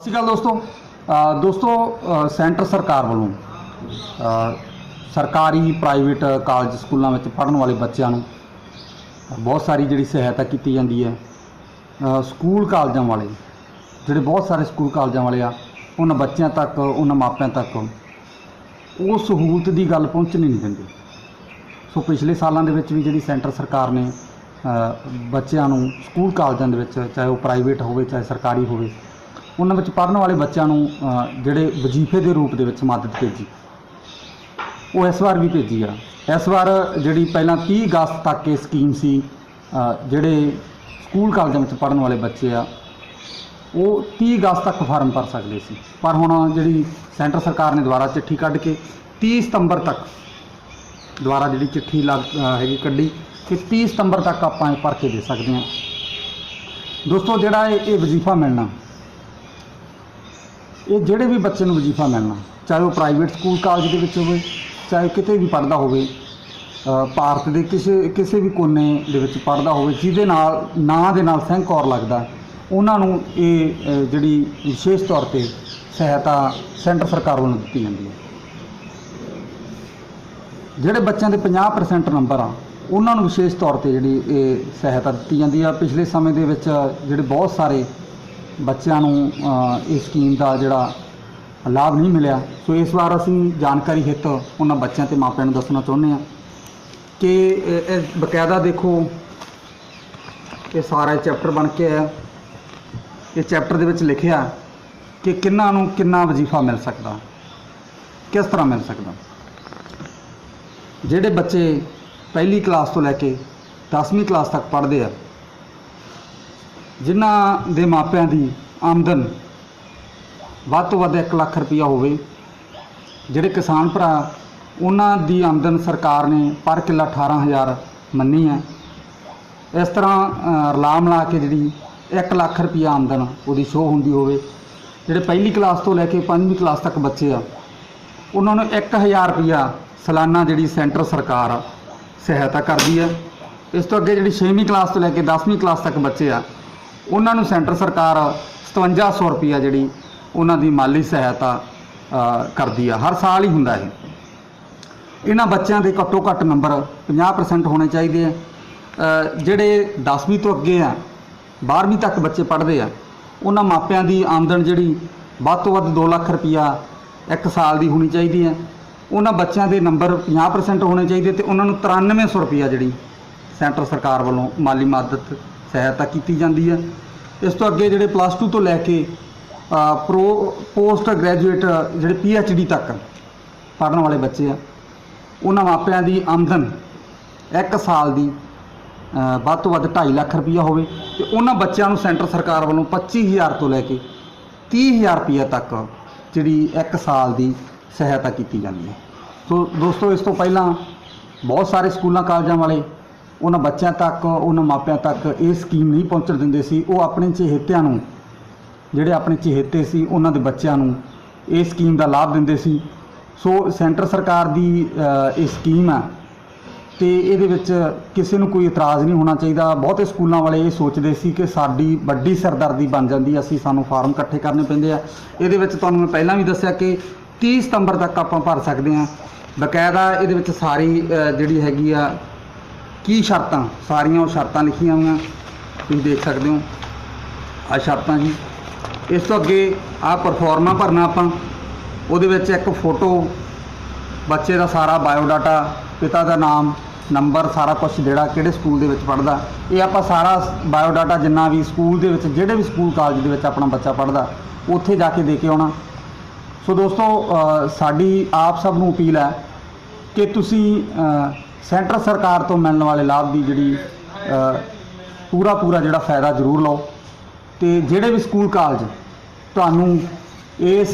ਸਤਿ ਸ਼੍ਰੀ ਅਕਾਲ ਦੋਸਤੋ। ਦੋਸਤੋ ਸੈਂਟਰ ਸਰਕਾਰ ਵੱਲੋਂ ਸਰਕਾਰੀ ਪ੍ਰਾਈਵੇਟ ਕਾਲਜ ਸਕੂਲਾਂ ਵਿੱਚ ਪੜ੍ਹਨ ਵਾਲੇ ਬੱਚਿਆਂ ਨੂੰ ਬਹੁਤ ਸਾਰੀ ਜਿਹੜੀ ਸਹਾਇਤਾ ਕੀਤੀ ਜਾਂਦੀ ਹੈ। ਸਕੂਲ ਕਾਲਜਾਂ ਵਾਲੇ, ਜਿਹੜੇ ਬਹੁਤ ਸਾਰੇ ਸਕੂਲ ਕਾਲਜਾਂ ਵਾਲੇ ਆ, ਉਹਨਾਂ ਬੱਚਿਆਂ ਤੱਕ, ਉਹਨਾਂ ਮਾਪਿਆਂ ਤੱਕ ਉਹ ਸਹੂਲਤ ਦੀ ਗੱਲ ਪਹੁੰਚਣੀ ਨਹੀਂ ਦਿੰਦੇ। ਸੋ ਪਿਛਲੇ ਸਾਲਾਂ ਦੇ ਵਿੱਚ ਵੀ ਜਿਹੜੀ ਸੈਂਟਰ ਸਰਕਾਰ ਨੇ ਬੱਚਿਆਂ ਨੂੰ ਸਕੂਲ ਕਾਲਜਾਂ ਦੇ ਵਿੱਚ, ਚਾਹੇ ਉਹ ਪ੍ਰਾਈਵੇਟ ਹੋਵੇ, ਚਾਹੇ ਸਰਕਾਰੀ ਹੋਵੇ ਉਹਨਾਂ ਵਿੱਚ ਪੜ੍ਹਨ ਵਾਲੇ ਬੱਚਿਆਂ ਨੂੰ ਜਿਹੜੇ ਵਜ਼ੀਫੇ ਦੇ ਰੂਪ ਦੇ ਵਿੱਚ ਮਦਦ ਭੇਜੀ। ਉਹ ਇਸ ਵਾਰ ਵੀ ਭੇਜੀ ਆ। ਇਸ ਵਾਰ ਜਿਹੜੀ ਪਹਿਲਾਂ 30 ਅਗਸਤ ਤੱਕ ਇਹ ਸਕੀਮ ਸੀ ਜਿਹੜੇ ਸਕੂਲ ਕਾਲਜਾਂ ਵਿੱਚ ਪੜ੍ਹਨ ਵਾਲੇ ਬੱਚੇ ਆ, ਉਹ 30 ਅਗਸਤ ਤੱਕ ਫਾਰਮ ਭਰ ਸਕਦੇ ਸੀ। ਪਰ ਹੁਣ ਜਿਹੜੀ ਸੈਂਟਰ ਸਰਕਾਰ ਨੇ ਦੁਬਾਰਾ ਚਿੱਠੀ ਕੱਢ ਕੇ 30 ਸਤੰਬਰ ਤੱਕ ਦੁਬਾਰਾ ਜਿਹੜੀ ਚਿੱਠੀ ਲੱਗ ਹੈਗੀ ਕੱਢੀ ਕਿ 30 ਸਤੰਬਰ ਤੱਕ ਆਪਾਂ ਇਹ ਭਰ ਕੇ ਦੇ ਸਕਦੇ ਹਾਂ। ਦੋਸਤੋ, ਜਿਹੜਾ ਇਹ ਇਹ ਵਜ਼ੀਫਾ ਮਿਲਣਾ ਇਹ ਜਿਹੜੇ ਵੀ ਬੱਚੇ ਨੂੰ ਵਜ਼ੀਫਾ ਮਿਲਣਾ, ਚਾਹੇ ਉਹ ਪ੍ਰਾਈਵੇਟ ਸਕੂਲ ਕਾਲਜ ਦੇ ਵਿੱਚ ਹੋਵੇ, ਚਾਹੇ ਕਿਤੇ ਵੀ ਪੜ੍ਹਦਾ ਹੋਵੇ ਭਾਰਤ ਦੇ ਕਿਸੇ ਕਿਸੇ ਵੀ ਕੋਨੇ ਦੇ ਵਿੱਚ ਪੜ੍ਹਦਾ ਹੋਵੇ, ਜਿਹਦੇ ਨਾਲ, ਨਾਂ ਦੇ ਨਾਲ ਸਿੰਘ ਕੌਰ ਲੱਗਦਾ, ਉਹਨਾਂ ਨੂੰ ਇਹ ਜਿਹੜੀ ਵਿਸ਼ੇਸ਼ ਤੌਰ ਤੇ ਸਹਾਇਤਾ ਸੈਂਟਰ ਸਰਕਾਰ ਵੱਲੋਂ ਦਿੱਤੀ ਜਾਂਦੀ ਹੈ। ਜਿਹੜੇ ਬੱਚਿਆਂ ਦੇ 50% ਨੰਬਰ ਆ, ਉਹਨਾਂ ਨੂੰ ਵਿਸ਼ੇਸ਼ ਤੌਰ ਤੇ ਜਿਹੜੀ ਇਹ ਸਹਾਇਤਾ ਦਿੱਤੀ ਜਾਂਦੀ ਆ। ਪਿਛਲੇ ਸਮੇਂ ਦੇ ਵਿੱਚ ਜਿਹੜੇ ਬਹੁਤ ਸਾਰੇ ਬੱਚਿਆਂ ਨੂੰ ਇਸ ਸਕੀਮ ਦਾ ਜਿਹੜਾ ਲਾਭ ਨਹੀਂ ਮਿਲਿਆ। ਸੋ ਇਸ ਵਾਰ ਅਸੀਂ ਜਾਣਕਾਰੀ ਹਿੱਤ ਉਹਨਾਂ ਬੱਚਿਆਂ ਤੇ ਮਾਪਿਆਂ ਨੂੰ ਦੱਸਣਾ ਚਾਹੁੰਦੇ ਹਾਂ ਕਿ ਇਹ ਬਕਾਇਦਾ ਦੇਖੋ, ਇਹ ਸਾਰਾ ਚੈਪਟਰ ਬਣ ਕੇ ਆਇਆ। ਇਹ ਚੈਪਟਰ ਦੇ ਵਿੱਚ ਲਿਖਿਆ ਕਿ ਕਿੰਨਾਂ ਨੂੰ ਕਿੰਨਾ ਵਜ਼ੀਫਾ ਮਿਲ ਸਕਦਾ, ਕਿਸ ਤਰ੍ਹਾਂ ਮਿਲ ਸਕਦਾ। ਜਿਹੜੇ ਬੱਚੇ ਪਹਿਲੀ ਕਲਾਸ ਤੋਂ ਲੈ ਕੇ 10ਵੀਂ ਕਲਾਸ ਤੱਕ ਪੜ੍ਹਦੇ ਆ ਜਿਨ੍ਹਾਂ ਦੇ ਮਾਪਿਆਂ ਦੀ ਆਮਦਨ ਵੱਧ ਤੋਂ ਵੱਧ 1 ਲੱਖ ਰੁਪਈਆ ਹੋਵੇ ਜਿਹੜੇ ਕਿਸਾਨ ਭਰਾ ਉਹਨਾਂ ਦੀ ਆਮਦਨ ਸਰਕਾਰ ਨੇ ਪਰ ਕਿੱਲਾ 18000 ਮੰਨੀ ਹੈ। ਇਸ ਤਰ੍ਹਾਂ ਅ, ਰਲਾ ਮਿਲਾ ਕੇ ਜਿਹੜੀ 1 ਲੱਖ ਰੁਪਈਆ ਆਮਦਨ ਉਹਦੀ ਸ਼ੋਅ ਹੁੰਦੀ ਹੋਵੇ ਜਿਹੜੇ ਪਹਿਲੀ ਕਲਾਸ ਤੋਂ ਲੈ ਕੇ 5ਵੀਂ ਕਲਾਸ ਤੱਕ ਬੱਚੇ ਆ ਉਹਨਾਂ ਨੂੰ 1000 ਰੁਪਈਆ ਸਾਲਾਨਾ ਜਿਹੜੀ ਸੈਂਟਰ ਸਰਕਾਰ ਸਹਾਇਤਾ ਕਰਦੀ ਹੈ। ਇਸ ਤੋਂ ਅੱਗੇ ਜਿਹੜੀ 6ਵੀਂ ਕਲਾਸ ਤੋਂ ਲੈ ਕੇ 10ਵੀਂ ਕਲਾਸ ਤੱਕ ਬੱਚੇ ਆ ਉਹਨਾਂ ਨੂੰ ਸੈਂਟਰ ਸਰਕਾਰ 5700 ਰੁਪਈਆ ਜਿਹੜੀ ਉਹਨਾਂ ਦੀ ਮਾਲੀ ਸਹਾਇਤਾ ਕਰਦੀ ਆ। ਹਰ ਸਾਲ ਹੀ ਹੁੰਦਾ ਇਹ। ਇਹਨਾਂ ਬੱਚਿਆਂ ਦੇ ਘੱਟੋ ਘੱਟ ਨੰਬਰ 50% ਹੋਣੇ ਚਾਹੀਦੇ ਆ। ਜਿਹੜੇ 10ਵੀਂ ਤੋਂ ਅੱਗੇ ਆ 12ਵੀਂ ਤੱਕ ਬੱਚੇ ਪੜ੍ਹਦੇ ਆ, ਉਹਨਾਂ ਮਾਪਿਆਂ ਦੀ ਆਮਦਨ ਜਿਹੜੀ ਵੱਧ ਤੋਂ ਵੱਧ 2 ਲੱਖ ਰੁਪਈਆ ਇੱਕ ਸਾਲ ਦੀ ਹੋਣੀ ਚਾਹੀਦੀ ਹੈ ਉਹਨਾਂ ਬੱਚਿਆਂ ਦੇ ਨੰਬਰ 50% ਹੋਣੇ ਚਾਹੀਦੇ ਤੇ ਉਹਨਾਂ ਨੂੰ 9300 ਰੁਪਈਆ ਜਿਹੜੀ ਸੈਂਟਰ ਸਰਕਾਰ ਵੱਲੋਂ ਮਾਲੀ ਮਦਦ ਸਹਾਇਤਾ ਕੀਤੀ ਜਾਂਦੀ ਹੈ। ਇਸ ਤੋਂ ਅੱਗੇ ਜਿਹੜੇ ਪਲੱਸ 2 ਤੋਂ ਲੈ ਕੇ ਪ੍ਰੋ ਪੋਸਟ ਗ੍ਰੈਜੂਏਟ ਜਿਹੜੇ ਪੀ ਐਚ ਡੀ ਤੱਕ ਪੜ੍ਹਨ ਵਾਲੇ ਬੱਚੇ ਆ, ਉਹਨਾਂ ਮਾਪਿਆਂ ਦੀ ਆਮਦਨ ਇੱਕ ਸਾਲ ਦੀ ਵੱਧ ਤੋਂ ਵੱਧ 2.5 ਲੱਖ ਰੁਪਈਆ ਹੋਵੇ ਤੇ ਉਹਨਾਂ ਬੱਚਿਆਂ ਨੂੰ ਸੈਂਟਰ ਸਰਕਾਰ ਵੱਲੋਂ 25000 ਤੋਂ ਲੈ ਕੇ 30000 ਰੁਪਈਆ ਤੱਕ ਜਿਹੜੀ ਇੱਕ ਸਾਲ ਦੀ ਸਹਾਇਤਾ ਕੀਤੀ ਜਾਂਦੀ ਹੈ। ਸੋ ਦੋਸਤੋ, ਇਸ ਤੋਂ ਪਹਿਲਾਂ ਬਹੁਤ ਸਾਰੇ ਸਕੂਲਾਂ, ਕਾਲਜਾਂ ਵਾਲੇ ਉਹਨਾਂ ਬੱਚਿਆਂ ਤੱਕ, ਉਹਨਾਂ ਮਾਪਿਆਂ ਤੱਕ ਇਹ ਸਕੀਮ ਨਹੀਂ ਪਹੁੰਚਣ ਦਿੰਦੇ ਸੀ। ਉਹ ਆਪਣੇ ਚਹੇਤਿਆਂ ਨੂੰ, ਜਿਹੜੇ ਆਪਣੇ ਚਹੇਤੇ ਸੀ, ਉਹਨਾਂ ਦੇ ਬੱਚਿਆਂ ਨੂੰ ਇਹ ਸਕੀਮ ਦਾ ਲਾਭ ਦਿੰਦੇ ਸੀ। ਸੋ ਸੈਂਟਰ ਸਰਕਾਰ ਦੀ ਇਹ ਸਕੀਮ ਆ ਤੇ ਇਹਦੇ ਵਿੱਚ ਕਿਸੇ ਨੂੰ ਕੋਈ ਇਤਰਾਜ਼ ਨਹੀਂ ਹੋਣਾ ਚਾਹੀਦਾ। ਬਹੁਤੇ ਸਕੂਲਾਂ ਵਾਲੇ ਇਹ ਸੋਚਦੇ ਸੀ ਕਿ ਸਾਡੀ ਵੱਡੀ ਸਰਦਰਦੀ ਬਣ ਜਾਂਦੀ ਅਸੀਂ ਸਾਨੂੰ ਫਾਰਮ ਇਕੱਠੇ ਕਰਨੇ ਪੈਂਦੇ ਆ। ਇਹਦੇ ਵਿੱਚ ਤੁਹਾਨੂੰ ਮੈਂ ਪਹਿਲਾਂ ਵੀ ਦੱਸਿਆ ਕਿ 30 ਸਤੰਬਰ ਤੱਕ ਆਪਾਂ ਭਰ ਸਕਦੇ ਹਾਂ ਬਕਾਇਦਾ ਇਹਦੇ ਵਿੱਚ ਸਾਰੀ ਜਿਹੜੀ ਹੈਗੀ ਆ ਕੀ ਸ਼ਰਤਾਂ? ਸਾਰੀਆਂ ਉਹ ਸ਼ਰਤਾਂ ਲਿਖੀਆਂ ਹੋਈਆਂ। ਤੁਸੀਂ ਦੇਖ ਸਕਦੇ ਹੋ। ਆ ਸ਼ਰਤਾਂ ਜੀ। ਇਸ ਤੋਂ ਅੱਗੇ ਆ ਪਰਫਾਰਮਾ ਭਰਨਾ ਆਪਾਂ। ਉਹਦੇ ਵਿੱਚ ਇੱਕ ਫੋਟੋ ਬੱਚੇ ਦਾ ਸਾਰਾ ਬਾਇਓਡਾਟਾ ਪਿਤਾ ਦਾ ਨਾਮ ਨੰਬਰ ਸਾਰਾ ਕੁਝ ਜਿਹੜਾ ਕਿਹੜੇ ਸਕੂਲ ਦੇ ਵਿੱਚ ਪੜ੍ਹਦਾ। ਇਹ ਆਪਾਂ ਸਾਰਾ ਬਾਇਓਡਾਟਾ ਜਿੰਨਾ ਵੀ ਸਕੂਲ ਦੇ ਵਿੱਚ, ਜਿਹੜੇ ਵੀ ਸਕੂਲ ਕਾਲਜ ਦੇ ਵਿੱਚ ਆਪਣਾ ਬੱਚਾ ਪੜ੍ਹਦਾ, ਉੱਥੇ ਜਾ ਕੇ ਦੇ ਕੇ ਆਉਣਾ। ਸੋ ਦੋਸਤੋ ਸਾਡੀ ਆਪ ਸਭ ਨੂੰ ਅਪੀਲ ਹੈ ਕਿ ਤੁਸੀਂ ਸੈਂਟਰ ਸਰਕਾਰ ਤੋਂ ਮਿਲਣ ਵਾਲੇ ਲਾਭ ਦੀ ਜਿਹੜੀ ਪੂਰਾ ਪੂਰਾ ਜਿਹੜਾ ਫਾਇਦਾ ਜ਼ਰੂਰ ਲਓ। ਤੇ ਜਿਹੜੇ ਵੀ ਸਕੂਲ ਕਾਲਜ ਤੁਹਾਨੂੰ ਇਸ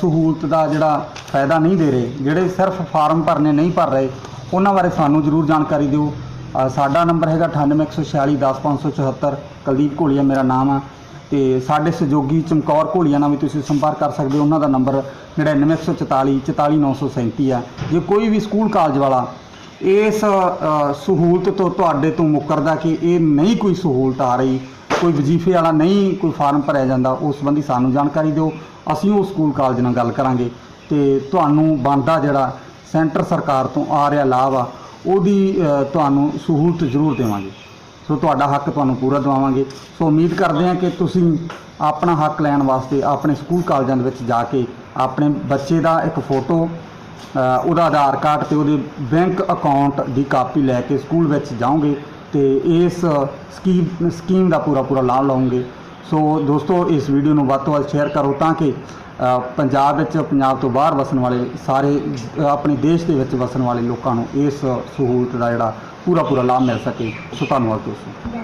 ਸਹੂਲਤ ਦਾ ਜਿਹੜਾ ਫਾਇਦਾ ਨਹੀਂ ਦੇ ਰਹੇ, ਜਿਹੜੇ ਸਿਰਫ ਫਾਰਮ ਭਰਨੇ ਨਹੀਂ ਭਰ ਰਹੇ, ਉਹਨਾਂ ਬਾਰੇ ਸਾਨੂੰ ਜ਼ਰੂਰ ਜਾਣਕਾਰੀ ਦਿਓ। ਸਾਡਾ ਨੰਬਰ ਹੈਗਾ 9814610574 ਕੁਲਦੀਪ ਘੋਲੀਆ ਮੇਰਾ ਨਾਮ ਆ। ਤੇ ਸਾਡੇ ਸਹਿਯੋਗੀ ਚਮਕੌਰ ਘੋਲੀਆ ਨਾਲ ਵੀ ਤੁਸੀਂ ਸੰਪਰਕ ਕਰ ਸਕਦੇ ਹੋ, ਉਹਨਾਂ ਦਾ ਨੰਬਰ 99144 44937 ਆ। ਜੇ ਕੋਈ ਵੀ ਸਕੂਲ ਕਾਲਜ ਵਾਲਾ ਇਸ ਸਹੂਲਤ ਤੋਂ ਤੁਹਾਡੇ ਤੋਂ ਮੁਕਰਦਾ ਕਿ ਇਹ ਨਹੀਂ ਕੋਈ ਸਹੂਲਤ ਆ ਰਹੀ, ਕੋਈ ਵਜ਼ੀਫੇ ਵਾਲਾ ਨਹੀਂ, ਕੋਈ ਫਾਰਮ ਭਰਿਆ ਜਾਂਦਾ, ਉਸ ਸੰਬੰਧੀ ਸਾਨੂੰ ਜਾਣਕਾਰੀ ਦਿਓ, ਅਸੀਂ ਉਹ ਸਕੂਲ ਕਾਲਜ ਨਾਲ ਗੱਲ ਕਰਾਂਗੇ। ਤੇ ਤੁਹਾਨੂੰ ਬਣਦਾ ਜਿਹੜਾ ਸੈਂਟਰ ਸਰਕਾਰ ਤੋਂ ਆ ਰਿਹਾ ਲਾਭ ਆ, ਉਹਦੀ ਤੁਹਾਨੂੰ ਸਹੂਲਤ ਜ਼ਰੂਰ ਦੇਵਾਂਗੇ। ਸੋ ਤੁਹਾਡਾ ਹੱਕ ਤੁਹਾਨੂੰ ਪੂਰਾ ਦਵਾਵਾਂਗੇ। ਸੋ ਉਮੀਦ ਕਰਦੇ ਹਾਂ ਕਿ ਤੁਸੀਂ ਆਪਣਾ ਹੱਕ ਲੈਣ ਵਾਸਤੇ ਆਪਣੇ ਸਕੂਲ ਕਾਲਜਾਂ ਦੇ ਵਿੱਚ ਜਾ ਕੇ ਆਪਣੇ ਬੱਚੇ ਦਾ ਇੱਕ ਫੋਟੋ ਉਹਦਾ ਆਧਾਰ ਕਾਰਡ ਤੇ ਉਹਦੇ ਬੈਂਕ ਅਕਾਊਂਟ ਦੀ ਕਾਪੀ ਲੈ ਕੇ ਸਕੂਲ ਵਿੱਚ ਜਾਓਗੇ ਤੇ ਇਸ ਸਕੀਮ ਸਕੀਮ ਦਾ ਪੂਰਾ ਪੂਰਾ ਲਾਭ ਲਓਗੇ। ਸੋ ਦੋਸਤੋ, ਇਸ ਵੀਡੀਓ ਨੂੰ ਵੱਧ ਤੋਂ ਵੱਧ ਸ਼ੇਅਰ ਕਰੋ ਤਾਂ ਕਿ ਪੰਜਾਬ ਵਿੱਚ, ਪੰਜਾਬ ਤੋਂ ਬਾਹਰ ਵਸਣ ਵਾਲੇ ਸਾਰੇ, ਆਪਣੇ ਦੇਸ਼ ਦੇ ਵਿੱਚ ਵਸਣ ਵਾਲੇ ਲੋਕਾਂ ਨੂੰ ਇਸ ਸਹੂਲਤ ਦਾ ਜਿਹੜਾ ਪੂਰਾ ਪੂਰਾ ਲਾਭ ਮਿਲ ਸਕੇ। ਸੋ ਧੰਨਵਾਦ ਦੋਸਤੋ।